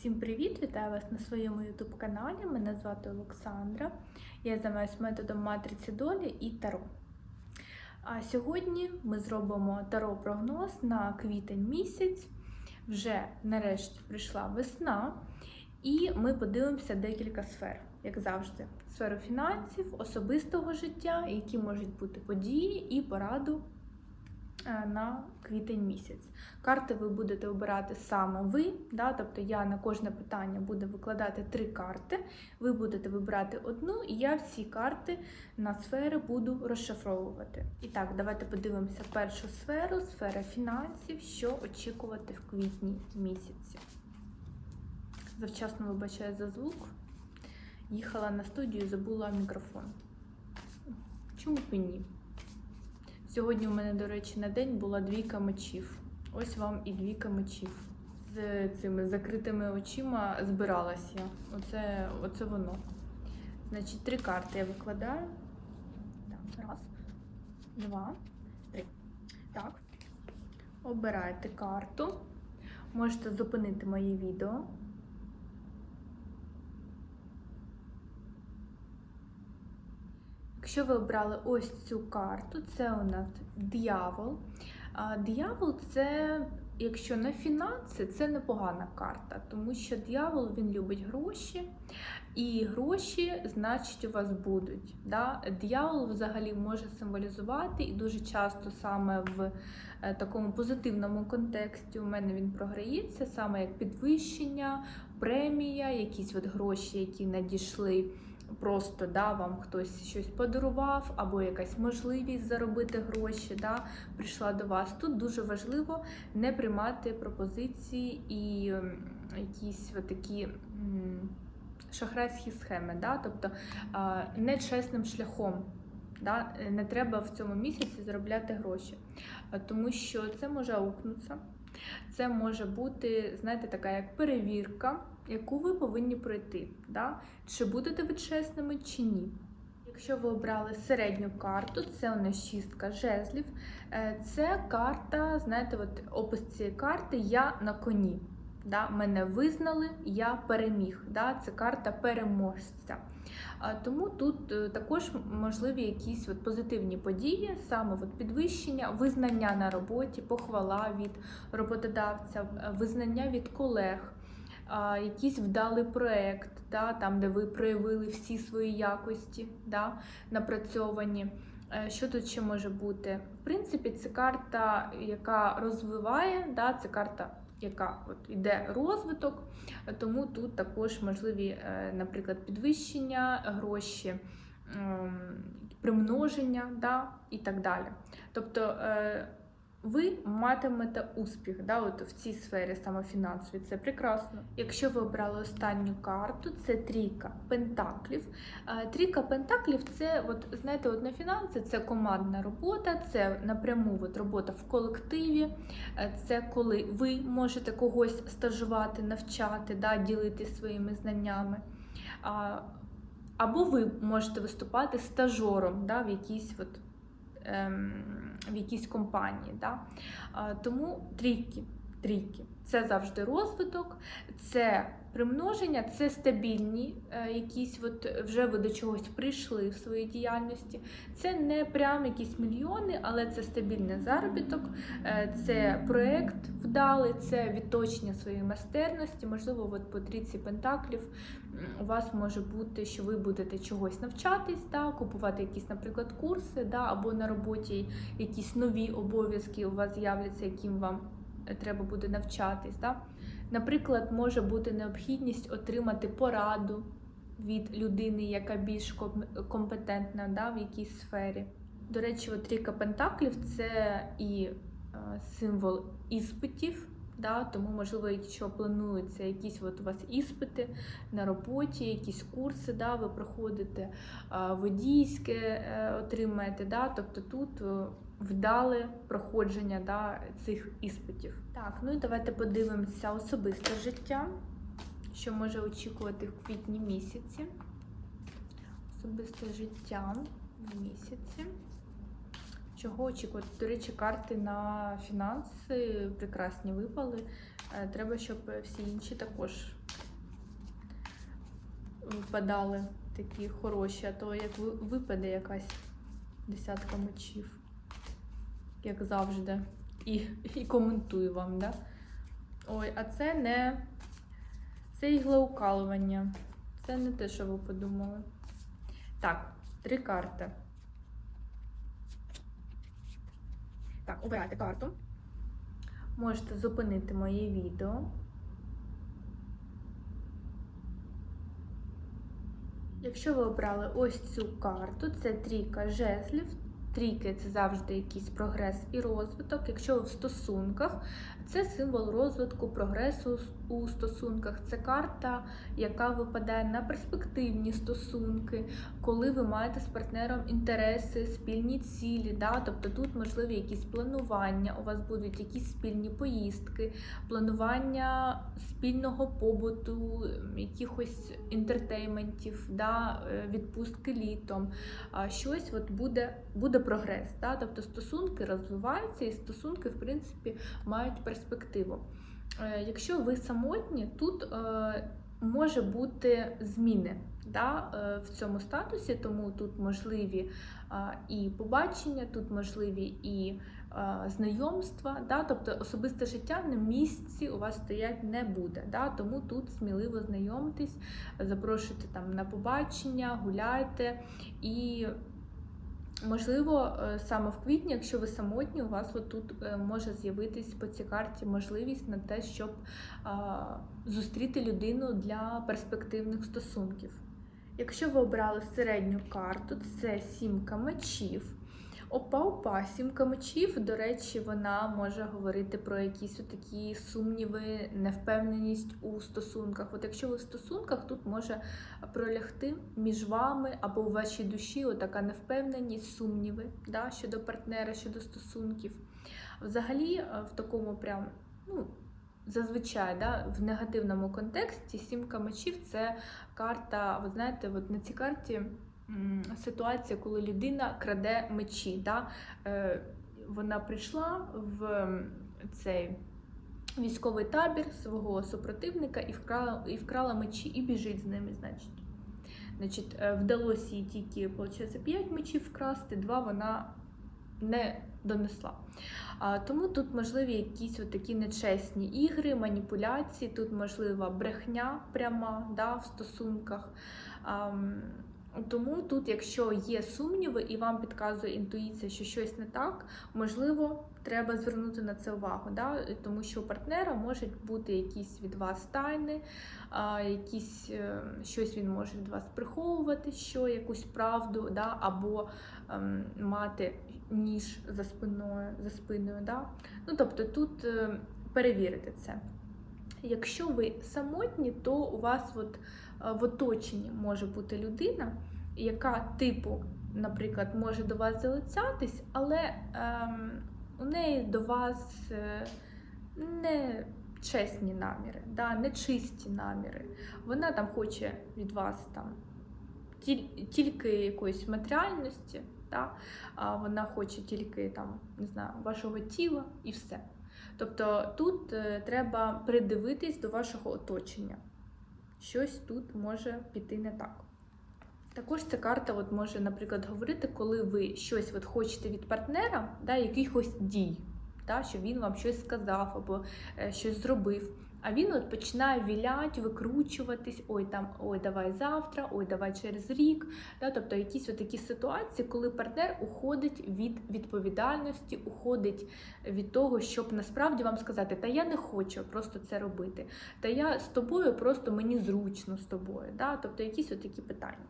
Всім привіт! Вітаю вас на своєму YouTube каналі. Мене звати Олександра. Я займаюся методом матриці долі і таро. А сьогодні ми зробимо таро-прогноз на квітень місяць. Вже нарешті прийшла весна, і ми подивимося декілька сфер, як завжди: сферу фінансів, особистого життя, які можуть бути події і пораду на квітень місяць. Карти ви будете обирати саме ви, да? тобто я на кожне питання буду викладати три карти, ви будете вибирати одну, і я всі карти на сфери буду розшифровувати. І так, давайте подивимося першу сферу, сфера фінансів, що очікувати в квітні місяці. Завчасно вибачаю за звук. Їхала на студію і забула мікрофон. Чому б і ні? Сьогодні у мене, до речі, на день була двійка мечів. Ось вам і двійка мечів. З цими закритими очима збиралась я. Оце, оце воно. Значить, три карти я викладаю. Так, раз, два, три. Так. Обирайте карту. Можете зупинити моє відео. Якщо ви обрали ось цю карту, це у нас диявол. А Диявол це, якщо на фінанси, це непогана карта, тому що диявол він любить гроші, і гроші, значить, у вас будуть. Да? Диявол взагалі може символізувати, і дуже часто саме в е, такому позитивному контексті у мене він програється, саме як підвищення, премія, якісь от гроші, які надійшли просто да, вам хтось щось подарував, або якась можливість заробити гроші, да, прийшла до вас. Тут дуже важливо не приймати пропозиції і якісь такі шахрайські схеми, да, тобто нечесним шляхом. Да, Не треба в цьому місяці заробляти гроші, тому що це може аукнутися. Це може бути, знаєте, така як перевірка, яку ви повинні пройти. Да? Чи будете ви чесними, чи ні. Якщо ви обрали середню карту, це у нас шістка жезлів. Е, Це карта, знаєте, от опис цієї карти Я на коні. Да? Мене визнали, я переміг. Да? Це карта переможця. Тому тут е, також можливі якісь от позитивні події, саме от підвищення, визнання на роботі, похвала від роботодавця, е, визнання від колег, а, якийсь вдалий проєкт, да, там, де ви проявили всі свої якості, да, напрацьовані. Е, Що тут ще може бути? В принципі, це карта, яка розвиває, да, це карта, яка от іде розвиток, тому тут також можливі, е, наприклад, підвищення, гроші, ем, примноження да, і так далі. Тобто е, ви матимете успіх да, от в цій сфері саме фінансовій. Це прекрасно. Якщо ви обрали останню карту, це трійка пентаклів. Е, Трійка пентаклів це, от, знаєте, от на фінанси це командна робота, це напряму от, робота в колективі, е, це коли ви можете когось стажувати, навчати, да, ділитися своїми знаннями. Або ви можете виступати стажером да, в якійсь от, в якійсь компанії. Да? Тому трійки, трійки. Це завжди розвиток, це примноження, це стабільні е, якісь, от вже ви до чогось прийшли в своїй діяльності. Це не прям якісь мільйони, але це стабільний заробіток, е, це проєкт вдалий, це відточення своєї майстерності. Можливо, от по трійці пентаклів у вас може бути, що ви будете чогось навчатись, да, купувати якісь, наприклад, курси, да, або на роботі якісь нові обов'язки у вас з'являться, яким вам треба буде навчатись. Да? Наприклад, може бути необхідність отримати пораду від людини, яка більш компетентна да, в якійсь сфері. До речі, от трійка пентаклів це і е, символ іспитів. Да, тому, можливо, якщо плануються якісь от у вас іспити на роботі, якісь курси, да, ви проходите, е, водійське е, отримаєте. Да, тобто тут вдале проходження да, цих іспитів. Так, ну і давайте подивимося особисте життя, що може очікувати в квітні місяці. Особисте життя в місяці. Чого очікувати? До речі, карти на фінанси прекрасні випали. Е, Треба, щоб всі інші також випадали такі хороші, а то як ви- випаде якась десятка мечів, як завжди. І, і коментую вам, да? Ой, а це не це іглоукалування. Це не те, що ви подумали. Так, три карти. Так, обирайте карту. Можете зупинити моє відео. Якщо ви обрали ось цю карту, це трійка жезлів. Трійки це завжди якийсь прогрес і розвиток. Якщо ви в стосунках, це символ розвитку, прогресу у стосунках. Це карта, яка випадає на перспективні стосунки, коли ви маєте з партнером інтереси, спільні цілі. Да? Тобто тут можливі якісь планування, у вас будуть якісь спільні поїздки, планування спільного побуту, якихось інтертейментів, да? е, відпустки літом. Щось от буде, буде прогрес. Да? Тобто стосунки розвиваються і стосунки, в принципі, мають перспективу. Е, Якщо ви самотні, тут е, може бути зміни да, е, в цьому статусі, тому тут можливі і побачення, тут можливі і знайомства, да, тобто особисте життя на місці у вас стоять не буде. Да, тому тут сміливо знайомтесь, запрошуйте там на побачення, гуляйте і. Можливо, е, саме в квітні, якщо ви самотні, у вас тут може з'явитись по цій карті можливість на те, щоб зустріти людину для перспективних стосунків. Якщо ви обрали середню карту, це сімка мечів. Опа-опа, сімка мечів, до речі, вона може говорити про якісь такі сумніви, невпевненість у стосунках. От якщо ви в стосунках, тут може пролягти між вами або в вашій душі отака невпевненість, сумніви да, щодо партнера, щодо стосунків. Взагалі, е, в такому прям, ну, зазвичай, да, в негативному контексті сімка мечів це карта, ви знаєте, от на цій карті ситуація, коли людина краде мечі. Да? Е, Вона прийшла в цей військовий табір свого супротивника і вкрала, і вкрала мечі, і біжить з ними, значить. Значить, е, вдалося їй тільки, виходить, 5 мечів вкрасти, два вона не донесла. А, тому тут можливі якісь такі нечесні ігри, маніпуляції, тут можлива брехня пряма да, в стосунках. А, тому тут, якщо є сумніви і вам підказує інтуїція, що щось не так, можливо, треба звернути на це увагу, да? тому що у партнера можуть бути якісь від вас тайни, якісь, е, щось він може від вас приховувати, що якусь правду, да? або ем, мати ніж за спиною, за спиною. Да? Ну, тобто тут е, перевірити це. Якщо ви самотні, то у вас от, в оточенні може бути людина, яка типу, наприклад, може до вас залицятись, але ем, у неї до вас е, не чесні наміри, да, не чисті наміри. Вона там хоче від вас там тільки якоїсь матеріальності, да, а вона хоче тільки там, не знаю, вашого тіла і все. Тобто тут е, треба придивитись до вашого оточення. Щось тут може піти не так. Також ця карта от може, наприклад, говорити, коли ви щось от хочете від партнера, да, якихось дій, да, що він вам щось сказав або е, щось зробив. А він от починає вілять, викручуватись, ой, там, ой, давай завтра, ой, давай через рік. Да? Тобто якісь такі ситуації, коли партнер уходить від відповідальності, уходить від того, щоб насправді вам сказати, та я не хочу просто це робити. Та я з тобою просто мені зручно з тобою. Да? Тобто якісь такі питання.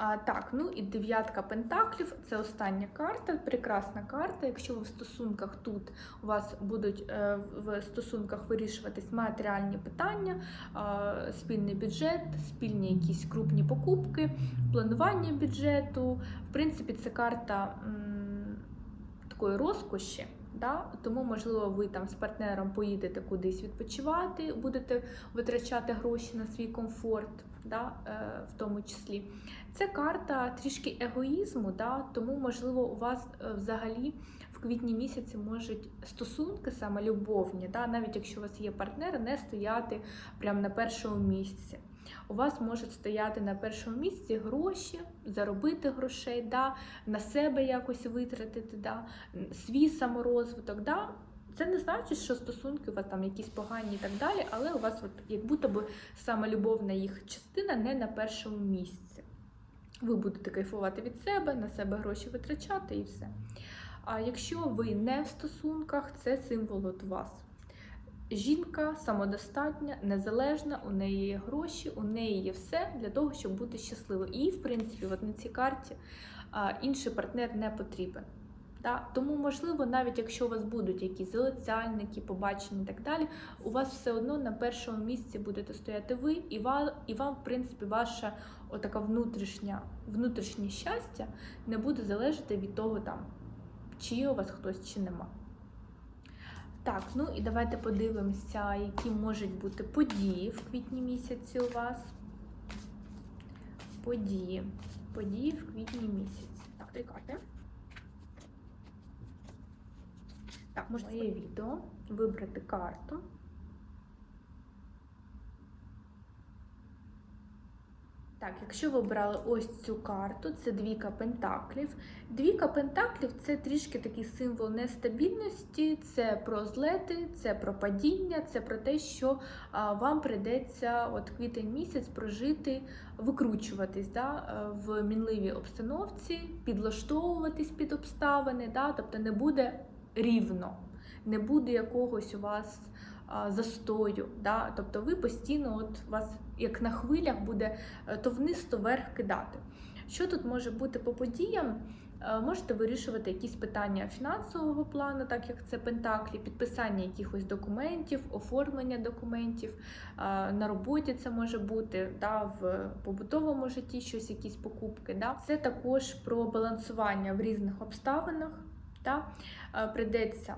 А, так, ну і дев'ятка пентаклів це остання карта, прекрасна карта. Якщо ви в стосунках тут у вас будуть е, в стосунках вирішуватись матеріальні питання, е, спільний бюджет, спільні якісь крупні покупки, планування бюджету. В принципі, це карта м, такої розкоші. Да? Тому, можливо, ви там з партнером поїдете кудись відпочивати, будете витрачати гроші на свій комфорт, да? е, в тому числі. Це карта трішки егоїзму, да? тому, можливо, у вас е, взагалі в квітні місяці можуть стосунки саме любовні, да? навіть якщо у вас є партнер, не стояти прямо на першому місці. у вас можуть стояти на першому місці гроші, заробити грошей, да, на себе якось витратити, да, свій саморозвиток. Да. Це не значить, що стосунки у вас там якісь погані і так далі, але у вас от, як будто би саме любовна їх частина не на першому місці. Ви будете кайфувати від себе, на себе гроші витрачати і все. А якщо ви не в стосунках, це символ от вас. Жінка самодостатня, незалежна, у неї є гроші, у неї є все для того, щоб бути щасливою. І, в принципі, от на цій карті інший партнер не потрібен. Да? Тому, можливо, навіть якщо у вас будуть якісь залицяльники, побачення і так далі, у вас все одно на першому місці будете стояти ви, і вам, і вам в принципі, ваше отака внутрішня, внутрішнє щастя не буде залежати від того, там, чи є у вас хтось, чи нема. Так, ну і давайте подивимося, які можуть бути події в квітні місяці у вас. Події. Події в квітні місяці. Так, три карти. Так, можна моє відео вибрати карту. Так, якщо ви обрали ось цю карту, це двійка пентаклів. Двійка пентаклів це трішки такий символ нестабільності, це про злети, це про падіння, це про те, що а, вам прийдеться от квітень місяць прожити, викручуватись да, в мінливій обстановці, підлаштовуватись під обставини, да, тобто не буде рівно, не буде якогось у вас застою. Да? Тобто ви постійно, от вас як на хвилях буде е, то вниз, то вверх кидати. Що тут може бути по подіям? Е, Можете вирішувати якісь питання фінансового плану, так як це пентаклі, підписання якихось документів, оформлення документів. На роботі це може бути да, в побутовому житті щось, якісь покупки. Да. Це також про балансування в різних обставинах. Да. прийдеться Придеться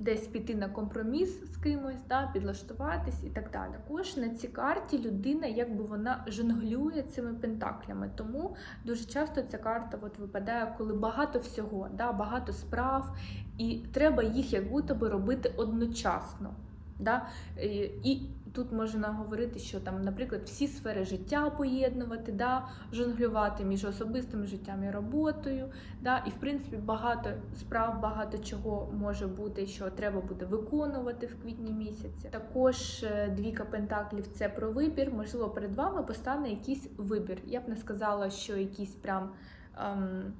десь піти на компроміс з кимось, да, підлаштуватись і так далі. Також на цій карті людина, якби вона жонглює цими пентаклями. Тому дуже часто ця карта от випадає, коли багато всього, да, багато справ, і треба їх як будто би робити одночасно. Да? І- І тут можна говорити, що там, наприклад, всі сфери життя поєднувати, да? жонглювати між особистим життям і роботою. Да? І в принципі багато справ, багато чого може бути, що треба буде виконувати в квітні місяці. Також е, двійка пентаклів це про вибір. Можливо, перед вами постане якийсь вибір. Я б не сказала, що якийсь прям. Ем,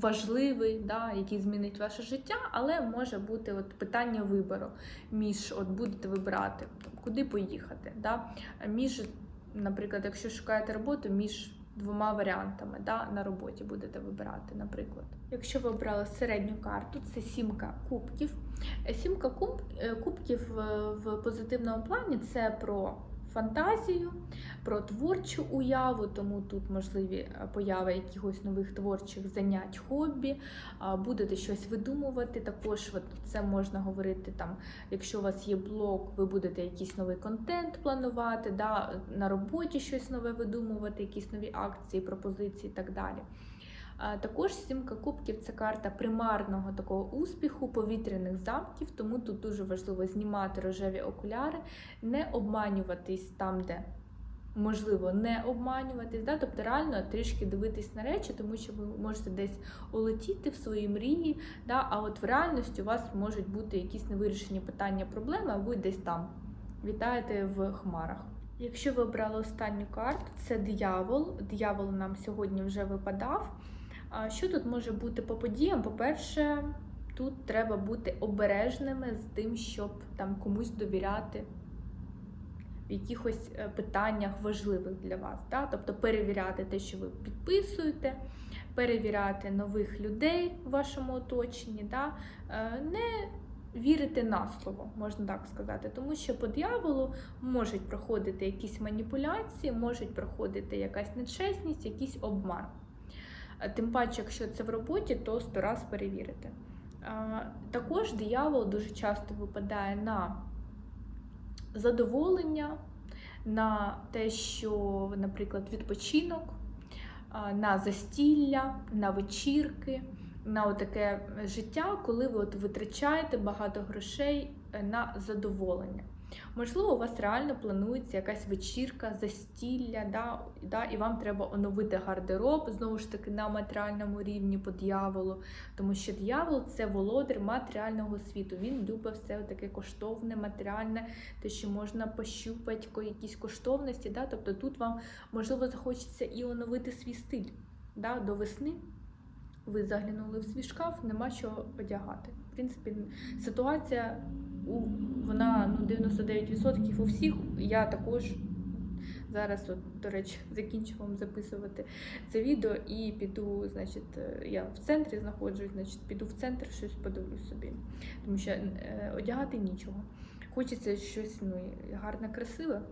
важливий, да, який змінить ваше життя, але може бути от питання вибору між от будете вибирати, куди поїхати. Да, між, наприклад, якщо шукаєте роботу, між двома варіантами да, на роботі будете вибирати, наприклад. Якщо ви обрали середню карту, це сімка кубків. Сімка е, кубків е, в позитивному плані це про фантазію, про творчу уяву, тому тут можливі е, появи якихось нових творчих занять, хобі, будете щось видумувати. Також це можна говорити там, якщо у вас є блог, ви будете якийсь новий контент планувати, да, на роботі щось нове видумувати, якісь нові акції, пропозиції і так далі. Також сімка кубків це карта примарного такого успіху, повітряних замків, тому тут дуже важливо знімати рожеві окуляри, не обманюватись там, де можливо не обманюватись, да? тобто реально трішки дивитись на речі, тому що ви можете десь улетіти в свої мрії, да? а от в реальності у вас можуть бути якісь невирішені питання, проблеми, а ви десь там вітаєте в хмарах. Якщо ви обрали останню карту, це диявол. Диявол нам сьогодні вже випадав. А Що тут може бути по подіям? По-перше, тут треба бути обережними з тим, щоб там комусь довіряти в якихось е, питаннях важливих для вас. Да? Тобто перевіряти те, що ви підписуєте, перевіряти нових людей в вашому оточенні, да? Е, не вірити на слово, можна так сказати, тому що по дияволу можуть проходити якісь маніпуляції, можуть проходити якась нечесність, якийсь обман. Тим паче, якщо це в роботі, то сто раз перевірити. Також диявол дуже часто випадає на задоволення, на те, що, наприклад, відпочинок, на застілля, на вечірки, на таке життя, коли ви от витрачаєте багато грошей е, на задоволення. Можливо, у вас реально планується якась вечірка, застілля, да, да, і вам треба оновити гардероб, знову ж таки, на матеріальному рівні по дьяволу. Тому що дьявол це володар матеріального світу. Він любить все таке коштовне, матеріальне, те, що можна пощупати, якісь коштовності. Да? Тобто тут вам, можливо, захочеться і оновити свій стиль да? до весни. Ви заглянули в свій шкаф, нема чого одягати. В принципі, ситуація у, вона ну, 99% у всіх. Я також зараз, от, до речі, закінчу вам записувати це відео і піду, значить, е, я в центрі знаходжусь, значить, піду в центр, щось подивлюсь собі. Тому що е, одягати нічого. Хочеться щось ну, гарне, красиве.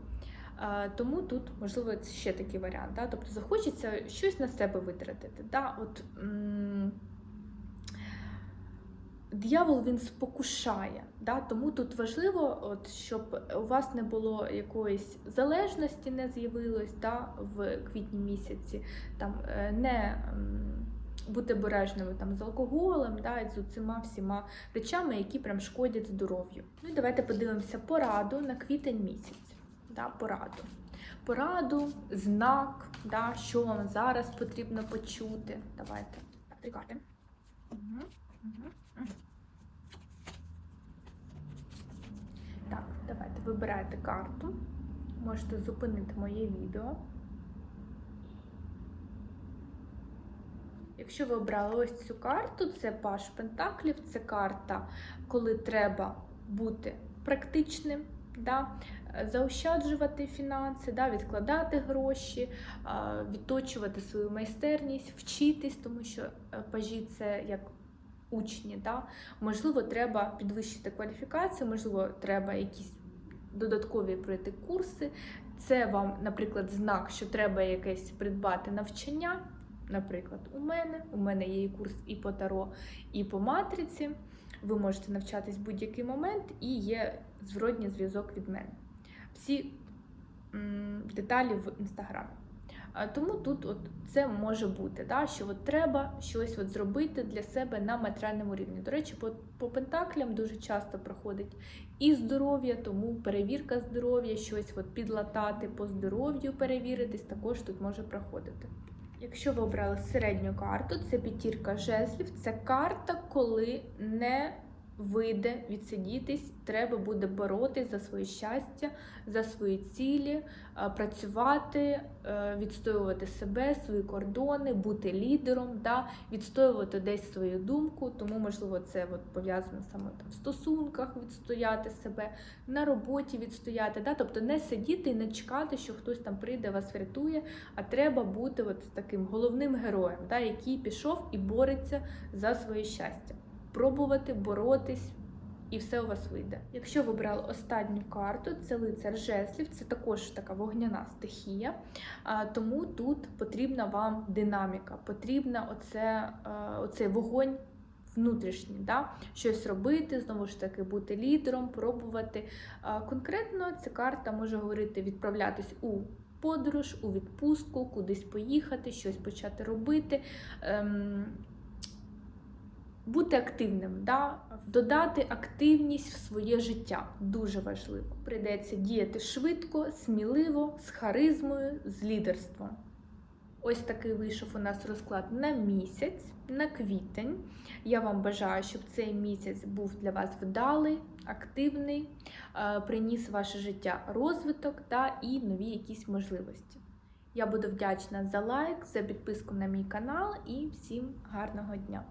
Тому тут, можливо, це ще такий варіант. Да? Тобто захочеться щось на себе витратити. Да? От, Диявол він спокушає, да? тому тут важливо, от, щоб у вас не було якоїсь залежності, не з'явилось да? в квітні місяці, там, е, не бути обережними там, з алкоголем, да? і з цими всіма речами, які прям шкодять здоров'ю. Ну і давайте подивимося пораду на квітень місяць. Да? Пораду. Пораду, знак, да? що вам зараз потрібно почути. Давайте. Три карти. Так, давайте вибирайте карту. Можете зупинити моє відео. Якщо ви обрали ось цю карту, це Паш Пентаклів, це карта, коли треба бути практичним, да? Заощаджувати фінанси, да? відкладати гроші, відточувати свою майстерність, вчитись, тому що е, пажі це як учні. Да? Можливо, треба підвищити кваліфікацію, можливо, треба якісь додаткові пройти курси. Це вам, наприклад, знак, що треба якесь придбати навчання. Наприклад, у мене. У мене є і курс і по таро, і по матриці. Ви можете навчатись в будь-який момент, і є зворотній зв'язок від мене. Всі деталі в інстаграмі. Тому тут от це може бути, да, що от треба щось от зробити для себе на матеріальному рівні. До речі, по, по пентаклям дуже часто проходить і здоров'я, тому перевірка здоров'я, щось от підлатати по здоров'ю, перевіритись, також тут може проходити. Якщо ви обрали середню карту, це п'ятірка жезлів, це карта, коли не вийде відсидітись, треба буде боротись за своє щастя, за свої цілі, е, працювати, е, відстоювати себе, свої кордони, бути лідером, да, відстоювати десь свою думку. Тому, можливо, це от пов'язано саме там в стосунках відстояти себе, на роботі відстояти. Да? Тобто не сидіти і не чекати, що хтось там прийде, вас врятує, а треба бути от таким головним героєм, да, який пішов і бореться за своє щастя. Пробувати боротись, і все у вас вийде. Якщо ви брали останню карту, це лицар жезлів, це також така вогняна стихія. Тому тут потрібна вам динаміка, потрібна оце, е, оцей вогонь. Внутрішній, да? щось робити, знову ж таки, бути лідером, пробувати. Конкретно ця карта може говорити відправлятись у подорож, у відпустку, кудись поїхати, щось почати робити. Бути активним, да? додати активність в своє життя дуже важливо. Прийдеться діяти швидко, сміливо, з харизмою, з лідерством. Ось такий вийшов у нас розклад на місяць, на квітень. Я вам бажаю, щоб цей місяць був для вас вдалий, активний, е, приніс в ваше життя розвиток та і нові якісь можливості. Я буду вдячна за лайк, за підписку на мій канал і всім гарного дня!